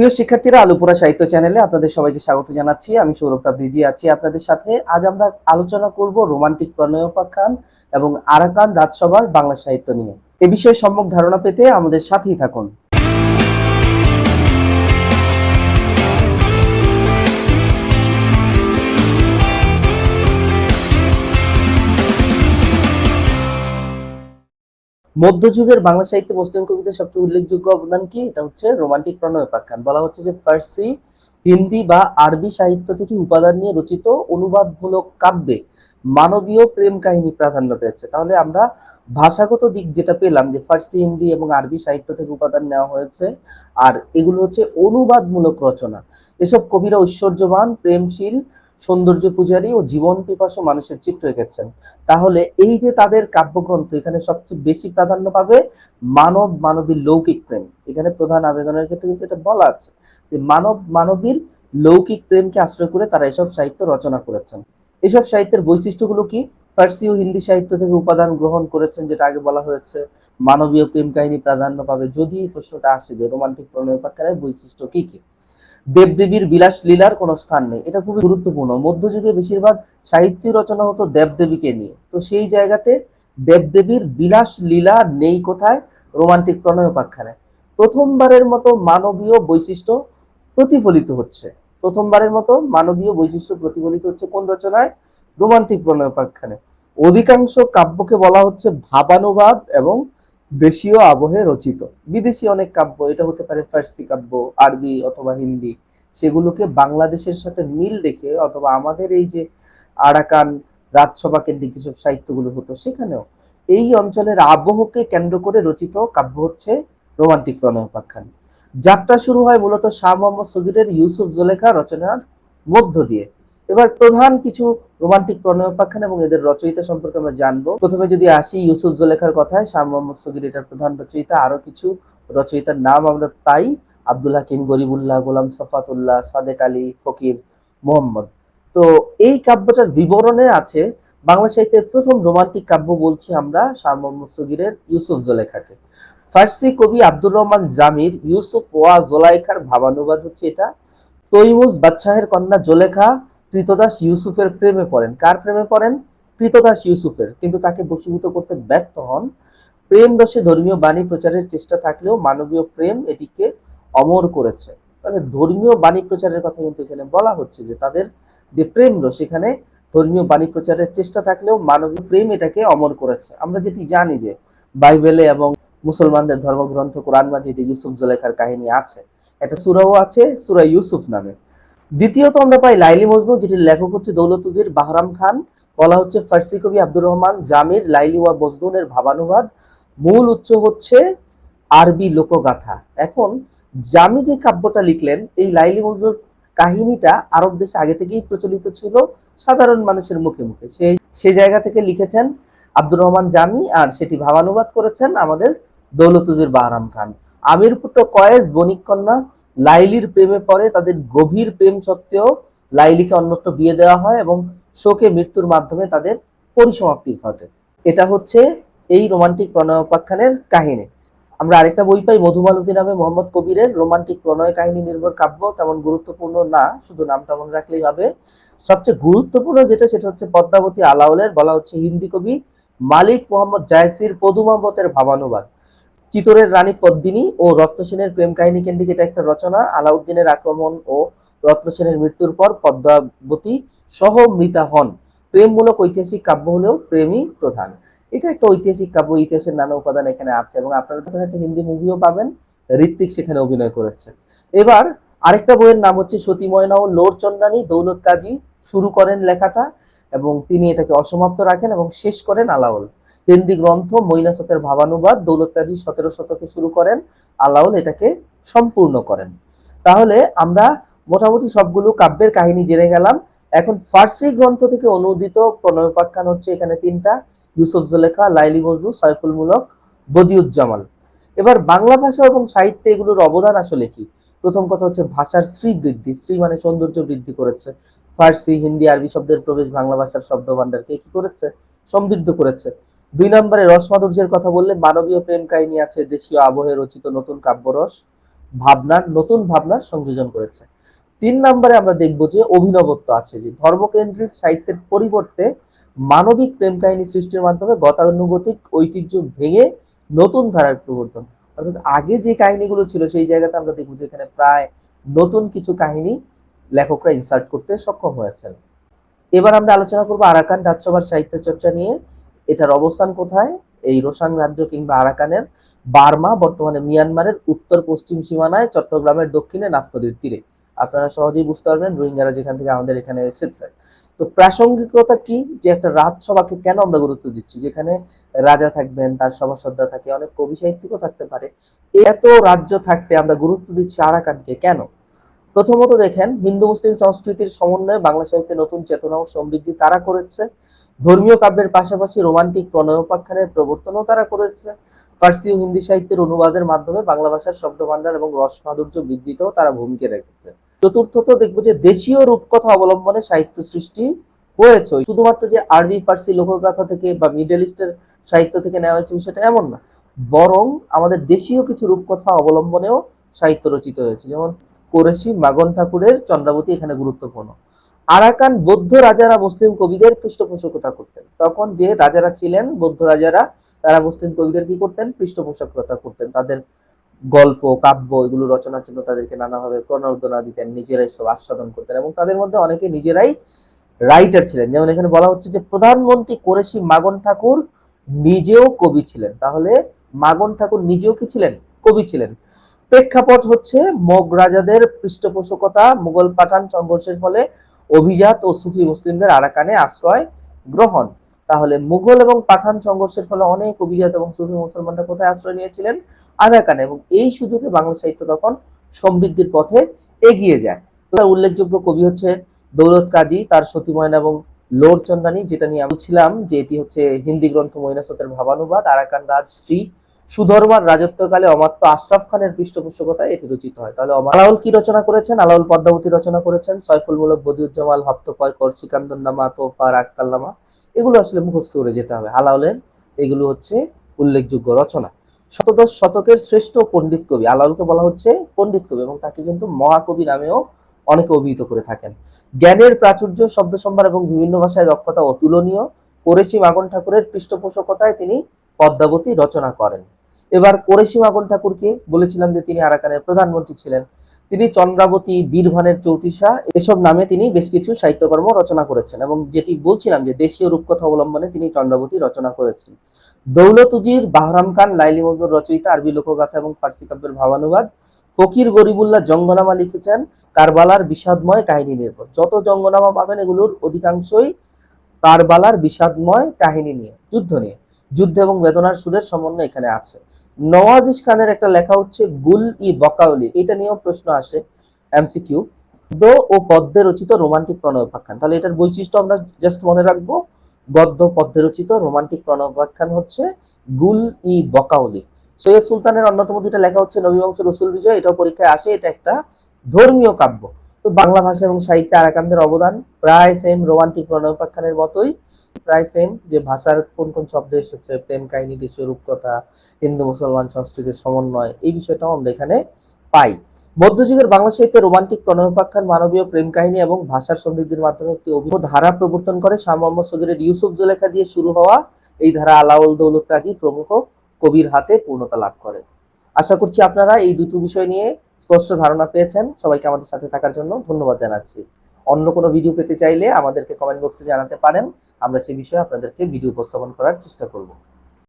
প্রিয় শিক্ষার্থীরা আলুপুরা সাহিত্য চ্যানেলে আপনাদের সবাইকে স্বাগত জানাচ্ছি। আমি সৌরভ তাবরিজি আছি আপনাদের সাথে। আজ আমরা আলোচনা করব রোমান্টিক প্রণয়োপাখ্যান এবং আরাকান রাজসভার বাংলা সাহিত্য নিয়ে। এ বিষয়ে সম্যক ধারণা পেতে আমাদের সাথেই থাকুন। মধ্যযুগের বাংলা সাহিত্যে মুসলিম কবিদের সবচেয়ে উল্লেখযোগ্য অবদান কি? এটা হচ্ছে রোমান্টিক প্রণয় উপাখ্যান। বলা হচ্ছে যে ফার্সি, হিন্দি বা আরবি সাহিত্য থেকে উপাদান নিয়ে রচিত অনুবাদমূলক কাব্যে মানবীয় প্রেম কাহিনী প্রাধান্য পেয়েছে। তাহলে আমরা ভাষাগত দিক যেটা পেলাম, যে ফার্সি, হিন্দি এবং আরবি সাহিত্য থেকে উপাদান নেওয়া হয়েছে, আর এগুলো হচ্ছে অনুবাদমূলক রচনা। এসব কবিরা ঐশ্বর্যবান, প্রেমশীল সৌন্দর্য পূজারী ও জীবন পিপাসু মানুষের চিত্র এঁকেছেন। তাহলে এই যে তাদের কাব্যগ্রন্থ, এখানে সবচেয়ে বেশি প্রাধান্য পাবে মানব মানবীর লৌকিক প্রেম। এখানে প্রধান আবেদনের ক্ষেত্রে কিন্তু এটা বলা আছে যে মানব মানবীর লৌকিক প্রেমকে আশ্রয় করে তারা এসব সাহিত্য রচনা করেছেন। এসব সাহিত্যের বৈশিষ্ট্যগুলো কি? ফার্সি ও হিন্দি সাহিত্য থেকে উপাদান গ্রহণ করেছেন, যেটা আগে বলা হয়েছে। মানবীয় প্রেম কাহিনী প্রাধান্য পাবে। যদি প্রশ্নটা আসে যে রোমান্টিক প্রণয়োপাখ্যানের বৈশিষ্ট্য কি কি? দেবদেবীর বিলাস লীলার কোনো স্থান নেই। এটা খুবই গুরুত্বপূর্ণ। মধ্যযুগে বেশিরভাগ সাহিত্য রচনা হতো দেবদেবীকে নিয়ে। তো সেই জায়গাতে দেবদেবীর বিলাস লীলা নেই কোথায়? রোমান্টিক প্রণয় উপাখ্যানে। প্রথমবারের মতো মানবীয় বৈশিষ্ট্য প্রতিফলিত হচ্ছে। প্রথমবারের মতো মানবীয় বৈশিষ্ট্য প্রতিফলিত হচ্ছে কোন রচনায়? রোমান্টিক প্রণয় উপাখ্যানে। অধিকাংশ কাব্যকে বলা হচ্ছে ভাবানুবাদ এবং দেশীয় আবহে রচিত। বিদেশি অনেক কাব্য, এটা হতে পারে ফার্সি কাব্য, আরবি অথবা হিন্দি, সেগুলোকে বাংলাদেশের সাথে মিল রেখে অথবা আমাদের এই যে আরাকান রাজসভা কেন্দ্রিক যেসব সাহিত্যগুলো হতো, সেখানেও এই অঞ্চলের আবহকে কেন্দ্র করে রচিত কাব্য হচ্ছে রোমান্টিক প্রণয়োপাখ্যান যাত্রা শুরু হয় মূলত শাহ মোহাম্মদ সগিরের ইউসুফ জোলেখা রচনার মধ্য দিয়ে। এবার প্রধান কিছু রোমান্টিক প্রণয়োপাখ্যান এবং এদের রচয়িতা সম্পর্কে আমরা জানব। প্রথমে যদি আসি ইউসুফ জোলেখার কথায়, শাহ মোহাম্মদ সগির এটার প্রধান রচয়িতা, আরও কিছু রচয়িতার নাম আমরা পাই। আব্দুল হাকিম, গরিবুল্লাহ, গোলাম সফাতুল্লাহ, সাদেক আলী, ফকির মোহাম্মদ। তো এই কাব্যটার বিবরণে আছে, বাংলা সাহিত্যের প্রথম রোমান্টিক কাব্য বলছি আমরা, শাহ মোহাম্মদ সগিরের ইউসুফ জোলেখাকে। ফার্সি কবি আব্দুর রহমান জামির, ইউসুফ ওয়া জোলাইখার ভাবানুবাদ হচ্ছে এটা। তৈমুজ বাদশাহের কন্যা জোলেখা কৃতদাস ইউসুফের প্রেমে পড়েন। কার প্রেমে পড়েন? কৃতদাস ইউসুফের। কিন্তু তাকে বশীভূত করতে ব্যর্থ হন। প্রেম রসে ধর্মীয় বাণী প্রচারের চেষ্টা থাকলেও মানবীয় প্রেম এটিকে অমর করেছে। তাহলে ধর্মীয় বাণী প্রচারের কথা কিন্তু এখানে বলা হচ্ছে যে, তাদের যে প্রেম রস এখানে ধর্মীয় বাণী প্রচারের চেষ্টা থাকলেও মানবীয় প্রেম এটাকে অমর করেছে। আমরা যেটি জানি যে, বাইবেলে এবং মুসলমানদের ধর্মগ্রন্থ কোরআন মাজিদে ইউসুফ জলেখার কাহিনী আছে। একটা সুরাও আছে, সুরা ইউসুফ নামে। দ্বিতীয়ত আমরা পাই লাইলি মজনু, যেটির লেখক হচ্ছে দৌলতুজির বাহরাম খান। বলা হচ্ছে ফার্সি কবি আব্দুর রহমান, জামির, লাইলি ওয়া মজনুনের ভাবানুবাদ। মূল উৎস হচ্ছে আরবি লোকগাথা। এখন, জামি যে কাব্যটা লিখলেন, এই লাইলি মজনুর কাহিনীটা আরব দেশে আগে থেকেই প্রচলিত ছিল সাধারণ মানুষের মুখে মুখে। সেই সেই জায়গা থেকে লিখেছেন আব্দুর রহমান জামি, আর সেটি ভাবানুবাদ করেছেন আমাদের দৌলতুজির বাহরাম খান। আমির পুত্র কয়েস বণিক কন্যা লাইলির প্রেমে পড়ে, তাদের গভীর প্রেম সত্ত্বেও লাইলিকে অন্যত্র বিয়ে দেওয়া হয় এবং শোকে মৃত্যুর মাধ্যমে তাদের পরিসমাপ্তি ঘটে। এটা হচ্ছে এই রোমান্টিক প্রণয় উপাখ্যানের কাহিনী। আমরা আরেকটা বই পাই, মধুমালতী নামে মোহাম্মদ কবিরের, রোমান্টিক প্রণয় কাহিনী নির্ভর কাব্য, তেমন গুরুত্বপূর্ণ না, শুধু নামটা মনে রাখলেই হবে। সবচেয়ে গুরুত্বপূর্ণ যেটা, সেটা হচ্ছে পদ্মাবতী আলাউলের, বলা হচ্ছে হিন্দি কবি মালিক মোহাম্মদ জায়সির পদুমাবতের ভাবানুবাদ। চিতরের রানী পদ্মিনী ও রত্নসেনের প্রেম কাহিনী কেন্দ্রিক এটা একটা রচনা, আলাউদ্দিনের আক্রমণ ও রত্নসেনের মৃত্যুর পর পদ্মাবতী সহ মৃতা হন। প্রেমমূলক ঐতিহাসিক কাব্য হলেও প্রেমই প্রধান। এটা একটা ঐতিহাসিক কাব্য, ইতিহাসের নানা উপাদান এখানে আছে এবং আপনারা একটা হিন্দি মুভিও পাবেন, ঋত্বিক সেখানে অভিনয় করেছে। এবার আরেকটা বইয়ের নাম হচ্ছে সতী ময়না ও লোর চন্দ্রানী, দৌলত কাজী, শুরু করেন লেখাটা এবং তিনি এটাকে অসমাপ্ত রাখেন এবং শেষ করেন আলাউল হিন্দি গ্রন্থ মৈনাসতের ভাবানুবাদ দৌলত কাজী সতেরো শতকে শুরু করেন। আলাউল এটাকে সম্পূর্ণ করেন। তাহলে আমরা মোটামুটি সবগুলো কাব্যের কাহিনী জেনে গেলাম। এখন ফার্সি গ্রন্থ থেকে অনুদিত প্রণয়োপাখ্যান হচ্ছে এখানে তিনটা। ইউসুফ জলেখা, লাইলি মজনু সয়ফুল মুলক, বদিউজ্জামাল। এবার বাংলা ভাষা এবং সাহিত্যে এগুলোর অবদান আসলে কি? প্রথম কথা হচ্ছে ভাষার শ্রী বৃদ্ধি শ্রী মানে সৌন্দর্য বৃদ্ধি করেছে। ফার্সি, হিন্দি, আরবি শব্দের প্রবেশ বাংলা ভাষার শব্দ ভান্ডারকে কি করেছে? সমৃদ্ধ করেছে। দুই নম্বরে রস মাধুর্যের কথা বললে মানবীয় প্রেম কাহিনী আছে, দেশীয় আবহে রচিত নতুন কাব্যরস, ভাবনার, নতুন ভাবনার সংযোজন করেছে। তিন নম্বরে আমরা দেখব যে অভিনবত্ব আছে, যে ধর্মকেন্দ্রিক সাহিত্যের পরিবর্তে মানবিক প্রেম কাহিনী সৃষ্টির মাধ্যমে গতানুগতিক ঐতিহ্য ভেঙে নতুন ধারার প্রবর্তন। অর্থাৎ আগে যে কাহিনীগুলো ছিল সেই জায়গাতে আমরা দেখব যে এখানে প্রায় নতুন কিছু কাহিনী লেখকরা ইনসার্ট করতে সক্ষম হয়েছেন। এবার আমরা আলোচনা করব আরাকান রাজসভার সাহিত্য চর্চা নিয়ে। এটার অবস্থান কোথায়? এই রোসাং রাজ্য কিংবা আরাকানের বার্মা, বর্তমানে মিয়ানমারের উত্তর পশ্চিম সীমানায়, চট্টগ্রামের দক্ষিণে নাফ তীরে। আপনারা সহজেই বুঝতে পারবেন, রোহিঙ্গারা যেখান থেকে আমাদের এখানে এসেছে। তো প্রাসঙ্গিকতা কি? যে একটা রাজসভাকে কেন আমরা গুরুত্ব দিচ্ছি? যেখানে রাজা থাকবেন, তার সভাসদরা থাকে, অনেক কবি সাহিত্যিকও থাকতে পারে। এত রাজ্য থাকতে আমরা গুরুত্ব দিচ্ছি আরাকানকে কেন? প্রথমত দেখেন, হিন্দু মুসলিম সংস্কৃতির সমন্বয়ে বাংলা সাহিত্যে নতুন চেতনা ও সমৃদ্ধি তারা করেছে। ধর্মীয় কাব্যের পাশাপাশি রোমান্টিক প্রণয়োপাখ্যানের প্রবর্তনও তারা করেছে। ফার্সি ও হিন্দি সাহিত্যের অনুবাদের মাধ্যমে বাংলা ভাষার শব্দভাণ্ডার এবং রস মাধুর্য বৃদ্ধিতেও তারা ভূমিকা রেখেছে। চতুর্থত দেখব যে দেশীয় রূপকথা অবলম্বনে সাহিত্য সৃষ্টি হয়েছে। শুধুমাত্র যে আরবি, ফার্সি লোকগাথা থেকে বা মিডল ইস্টের সাহিত্য থেকে নেওয়া হয়েছে বিষয়টা এমন না। বরং আমাদের দেশীয় কিছু রূপকথা অবলম্বনেও সাহিত্য রচিত হয়েছে। যেমন কোরেশি, মাগন ঠাকুরের চন্দ্রাবতী এখানে গুরুত্বপূর্ণ। আরাকান বৌদ্ধ রাজারা মুসলিম কবিদের পৃষ্ঠপোষকতা করতেন। তখন যে রাজারা ছিলেন, বৌদ্ধ রাজারা, তারা মুসলিম কবিদের কি করতেন? পৃষ্ঠপোষকতা করতেন। তাদের গল্প, কাব্য এগুলো রচনার জন্য তাদেরকে নানাভাবে প্রণোদনা দিতেন, নিজেরাই সব আস্বাদন করতেন এবং তাদের মধ্যে অনেকে নিজেরাই রাইটার ছিলেন। যেমন এখানে বলা হচ্ছে যে প্রধানমন্ত্রী কোরেশি মাগন ঠাকুর নিজেও কবি ছিলেন। তাহলে মাগন ঠাকুর নিজেও কি ছিলেন? কবি ছিলেন। প্রেক্ষাপট হচ্ছে মোগ রাজাদের পৃষ্ঠপোষকতা, মুঘল পাঠান সংঘর্ষের ফলে অভিজাত ও সুফি মুসলিমদের আরাকানে আশ্রয় গ্রহণ। মুঘল এবং পাঠান সংঘর্ষের ফলে অনেক অভিজাত এবং সুফি মুসলমানরা কোথায় আশ্রয় নিয়েছিলেন? আরাকানে। এবং এই সুযোগে বাংলা সাহিত্য তখন সমৃদ্ধির পথে এগিয়ে যায়। তার উল্লেখযোগ্য কবি হচ্ছে দৌলত কাজী, তার সতী ময়না এবং লোর চন্দ্রানী যেটা নিয়ে আমি ছিলাম যে এটি হচ্ছে হিন্দি গ্রন্থ মহিনাসতের ভাবানুবাদ, আরাকান রাজ শ্রী সুধর্মার রাজত্বকালে অমাত্য আশরাফ খানের পৃষ্ঠপোষকতায় এটি রচিত হয়। তাহলে আলাউল কি রচনা করেছেন? আলাউল পদ্মাবতী রচনা করেছেন, সয়ফুলমূলক বদিউজ্জামাল হপ্তকয় কর সিকান্দরনামা তোফা রাক্কালনামা এগুলো আসলে মুখস্থ করে যেতে হবে। আলাউলের এগুলো হচ্ছে উল্লেখযোগ্য রচনা। শতদশ শতকের শ্রেষ্ঠ পণ্ডিত কবি, আলাউলকে বলা হচ্ছে পণ্ডিত কবি এবং তাকে কিন্তু মহাকবি নামেও অনেকে অভিহিত করে থাকেন। জ্ঞানের প্রাচুর্য শব্দ সম্ভার এবং বিভিন্ন ভাষায় দক্ষতা অতুলনীয়। কোরেশি মাগন ঠাকুরের পৃষ্ঠপোষকতায় তিনি পদ্মাবতী রচনা করেন। এবার কোরেশি মাগন ঠাকুরকে বলেছিলাম যে তিনি আরাকানের প্রধানমন্ত্রী ছিলেন? তিনি চন্দ্রাবতী বীরভানের চৌতিসা এসব নামে তিনি বেশ কিছু সাহিত্যকর্ম রচনা করেছেন এবং যেটি বলছিলাম যে দেশীয় রূপকথা অবলম্বনে তিনি চন্দ্রাবতী রচনা করেছেন। দৌলতুজির বাহরাম খান, লাইলি মজনুর রচয়িতা, আরবি লোকগাথা এবং ফার্সি কাব্যের ভাবানুবাদ। ফকির গরিবুল্লাহ জঙ্গনামা লিখেছেন, কারবালার বিষাদময় কাহিনী নির্ভর যত জঙ্গনামা পাবেন এগুলোর অধিকাংশই কারবালার বিষাদময় কাহিনী নিয়ে, যুদ্ধ নিয়ে। যুদ্ধ এবং বেদনার সুরের সমন্বয় এখানে আছে। নওয়াজিস খানের একটা লেখা হচ্ছে, গুল ই বকাউলি এটা নিয়েও প্রশ্ন আসে এমসিকিউ গদ্য ও পদ্মে রচিত রোমান্টিক প্রণয়োপাখ্যান তাহলে এটার বৈশিষ্ট্য আমরা জাস্ট মনে রাখব। গদ্য পদ্মে রচিত রোমান্টিক প্রণয়োপাখ্যান হচ্ছে, গুল ই বকাউলি সৈয়দ সুলতানের অন্যতম দুইটা লেখা হচ্ছে, নবীবংশ রসুল বিজয় এটাও পরীক্ষায় আসে, এটা একটা ধর্মীয় কাব্য। তো বাংলা ভাষা এবং সাহিত্যে আরাকানদের অবদান প্রায় সেম রোমান্টিক প্রণয়োপাখ্যানের মতোই, প্রায় সেম যে ভাষার কোন কোন শব্দ এসেছে, প্রেম কাহিনী, দেশীয় রূপকথা, হিন্দু, মুসলমান, সংস্কৃতির সমন্বয়, এই বিষয়টাও আমরা এখানে পাই। মধ্যযুগের বাংলা সাহিত্যে রোমান্টিক প্রণয়োপাখ্যান মানবীয় প্রেম কাহিনী এবং ভাষার সমৃদ্ধির মাধ্যমে একটি অভিনব ধারা প্রবর্তন করে। শাহ মোহাম্মদ সগিরের ইউসুফ জুলেখা দিয়ে শুরু হওয়া এই ধারা আলাউল দৌলত কাজী প্রমুখ কবির হাতে পূর্ণতা লাভ করে। আশা করছি আপনারা এই দুটো বিষয় নিয়ে স্পষ্ট ধারণা পেয়েছেন। সবাইকে আমাদের সাথে থাকার জন্য ধন্যবাদ জানাচ্ছি। অন্য কোনো ভিডিও পেতে চাইলে আমাদেরকে কমেন্ট বক্সে জানাতে পারেন। আমরা সেই বিষয়ে আপনাদেরকে ভিডিও উপস্থাপন করার চেষ্টা করব।